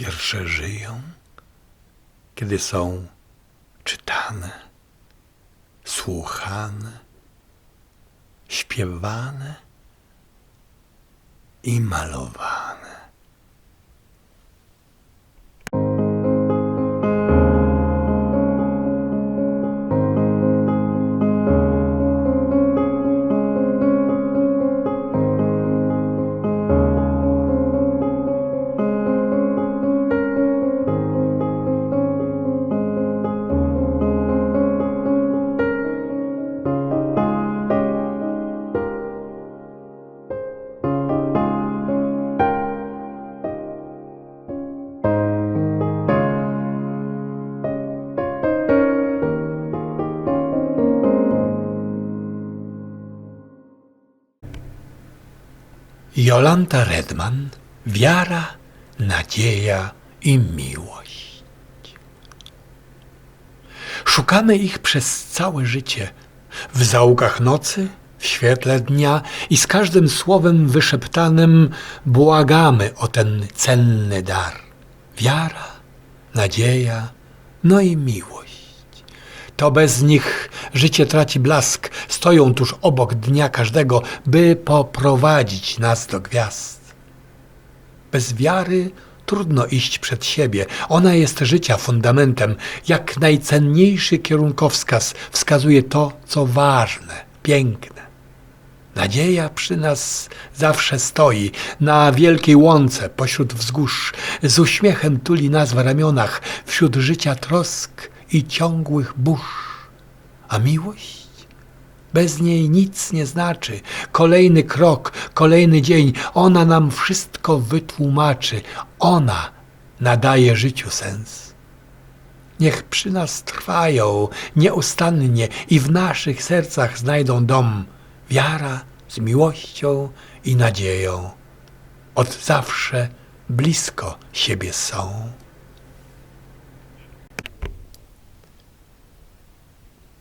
Wiersze żyją, kiedy są czytane, słuchane, śpiewane i malowane. Jolanta Redman, wiara, nadzieja i miłość. Szukamy ich przez całe życie, w zaułkach nocy, w świetle dnia i z każdym słowem wyszeptanym błagamy o ten cenny dar. Wiara, nadzieja, no i miłość. To bez nich życie traci blask, stoją tuż obok dnia każdego, by poprowadzić nas do gwiazd. Bez wiary trudno iść przed siebie. Ona jest życia fundamentem, jak najcenniejszy kierunkowskaz wskazuje to, co ważne, piękne. Nadzieja przy nas zawsze stoi, na wielkiej łące pośród wzgórz, z uśmiechem tuli nas w ramionach, wśród życia trosk i ciągłych burz. A miłość? Bez niej nic nie znaczy. Kolejny krok, kolejny dzień, ona nam wszystko wytłumaczy. Ona nadaje życiu sens. Niech przy nas trwają nieustannie i w naszych sercach znajdą dom wiara z miłością i nadzieją. Od zawsze blisko siebie są.